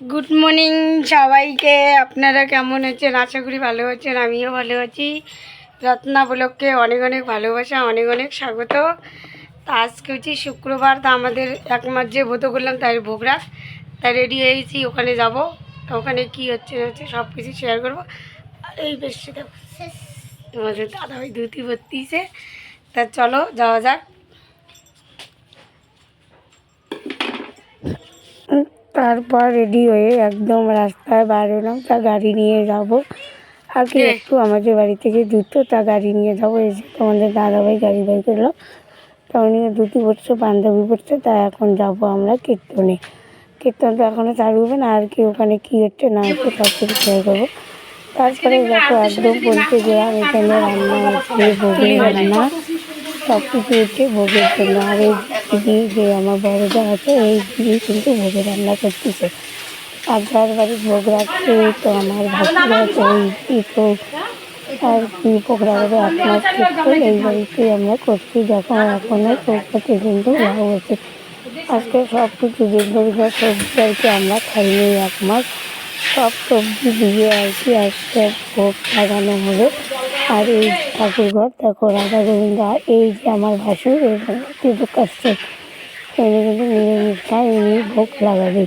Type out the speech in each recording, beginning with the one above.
Good morning সবাইকে। আপনারা কেমন আছেন? আশা করি ভালো আছেন, আমিও ভালো আছি। রত্না ব্লককে অনেক অনেক ভালোবাসা, অনেক অনেক স্বাগত। তা আজকে হচ্ছে শুক্রবার, তা আমাদের এক মাস যে ভোত করলাম তাই ভোগরা তাই রেডি হয়েছি, ওখানে যাব। তা ওখানে কী হচ্ছে না হচ্ছে সব কিছু শেয়ার করব। এই বেশি তোমাদের দাদাভাই ধুতি ভর্তিছে তা চলো, যাওয়া যাক। তারপর রেডি হয়ে একদম রাস্তায় বেরোলাম তা গাড়ি নিয়ে যাব। কে? একটু আমাদের বাড়ি থেকে জুতো তা গাড়ি নিয়ে যাব। এসে যে তোমাদের দাদাভাই গাড়ি বাই করল। তা উনি ধুতি পড়ছে পাঞ্জাবি পড়ছে তা এখন যাব আমরা কীর্তনে। কীর্তন তো এখনও চালু হবে না আর কি ওখানে কী হচ্ছে না হচ্ছে সব কিছু শেয়ার করব। তারপরে দেখো একদম বলতে গেলাম এখানে রান্না হচ্ছে ভোগের রান্না সব কিছু হচ্ছে ভোগের জন্য। আর এই যে আমার বড় যা আছে, এই দিদি কিন্তু ভোগে রান্না করতেছে। আর যার বাড়ি ভোগ রাখছে তো আমার ভাসুরা আছে, ওই তো আর কি হবে এক মাস এই বাড়িতে আমরা করছি, যখন এখনও চৌপাতে কিন্তু লাভ হচ্ছে আজকে সব কিছু দেখব সবজি আর কি আমরা খাইনি, এক মাস। সব সবজি দিয়ে আর কি আজকে ভোগ লাগানো হবে আর এই ঠাকুর ঘর, দেখো রাধা গোবিন্দ, আর এই যে আমার ভাসুর কিন্তু কাশ্যপ উনি কিন্তু নিরামিষ খায় উনি ভোগ লাগাবে।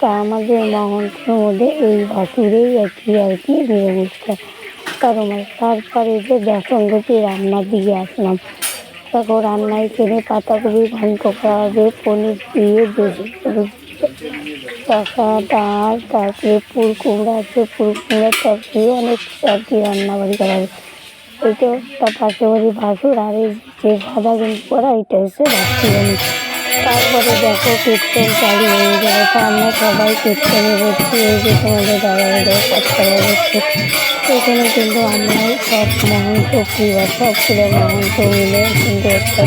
তা আমাদের মহন্তের মধ্যে এই ভাসুরেই কি আর কি নিরামিষ খায় কারণ তারপরে যে বেসনগতি রান্নার দিকে আসলাম। তারপর রান্নায় কিনে পাতাকপি ঘন্ট করা হবে পনির দিয়ে বেশি শশা ডাল তারপরে ফুল কুমড়া আছে। ফুল কুমড়ার তরকারি অনেক কি রান্না বাড়ি করা হবে এইটা তার পাশে বাড়ি ভাসুর, আর এই যে সাদা গেঞ্জি পরা এটা হচ্ছে রাত্রিবাণী তারপরে দেখো কীর্তন চালু হয়ে যাবে তা আমরা সবাই কীর্তনে বসছি এই যে তোমাদের দাদা দাদা বলছে এখানে কিন্তু আমরা সব মহন্ত পরিবার সবগুলো মহন্ত মিলে কিন্তু একটা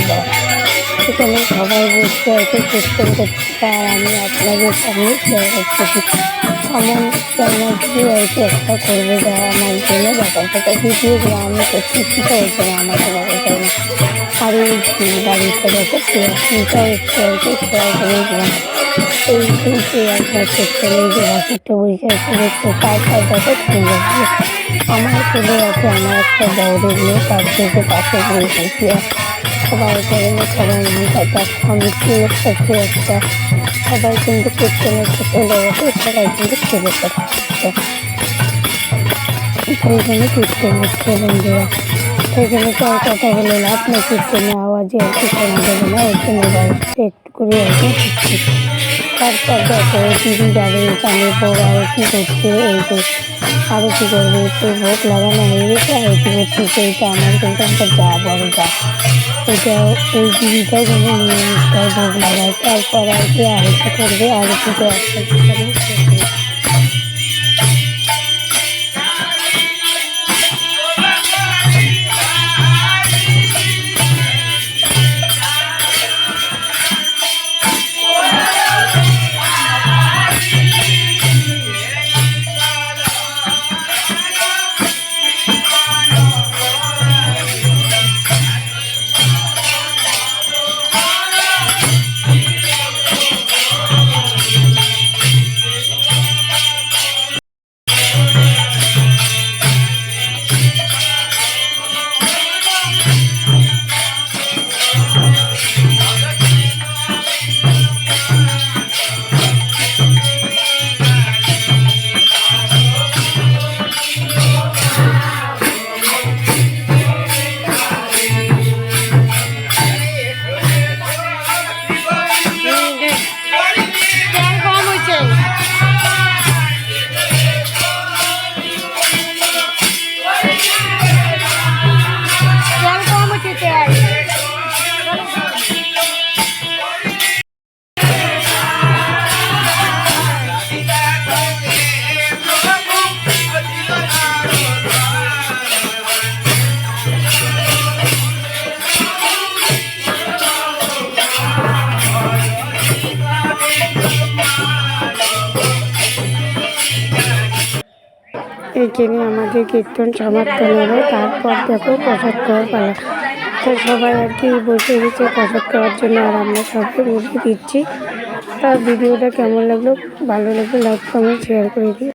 এখানে সবাই বসে আছে কীর্তন করছে আর আমি আপনাদের সামনে শেয়ার করতেছি এমন চ্যানেল ভিডিও আর একটা করব যারা আমার জন্য ব্যাপার কথা ভিডিওগুলো আমি করছি সেটা হচ্ছে না আমাকে ব্যাপার করে না আর এই বাড়িতে দেখো প্রিয়াসিনটা একটু আর শেয়ার করে দিলাম। এই কিন্তু একবার কীর্তন এই যে বাসিটা বসে আছে, দেখতে তারপর দেখো ফুল আছে আমার ছেলে আছে, আমার একটা বড় মেয়ে, তার থেকে পাশে বসে সবাই এখানে সবাই মন খাতা আমি লোক আছে একটা সবাই কিন্তু কীর্তনের সাথে লেগেছে সবাই কিন্তু খেলে করছে এখানে কীর্তন হচ্ছে বন্ধুরা এখানে তো আর কথা বলে লাভ নেই কীর্তনের আওয়াজে আর কি শোনা যাবে না ওই জন্য বাড়িতে একটু করে আর কি শিখছি করে টিভি যাবে এখানে বউ আর কি করছে এই যে আরও কী করবে তো ভোগ লাগানো হয়ে গেছে আর কি করছে এইটা আমার কিন্তু একটা যা বড় যা এটা এই দিদিটাও কিন্তু নিয়মিতভাবে ভোট লাগায় তারপর আর কি আর করবে আরতিতে একটা করে এইখানে আমাদের কীর্তন সমাপ্ত হলো। তারপর দেখো প্রসাদ খাওয়ার পালা। তো সবাই আর কি বসে গেছে প্রসাদ খাওয়ার জন্য, আর আমরা সবকে বসে দিচ্ছি। তার ভিডিওটা কেমন লাগল? ভালো লাগল লাইক কমেন্ট শেয়ার করে দিও।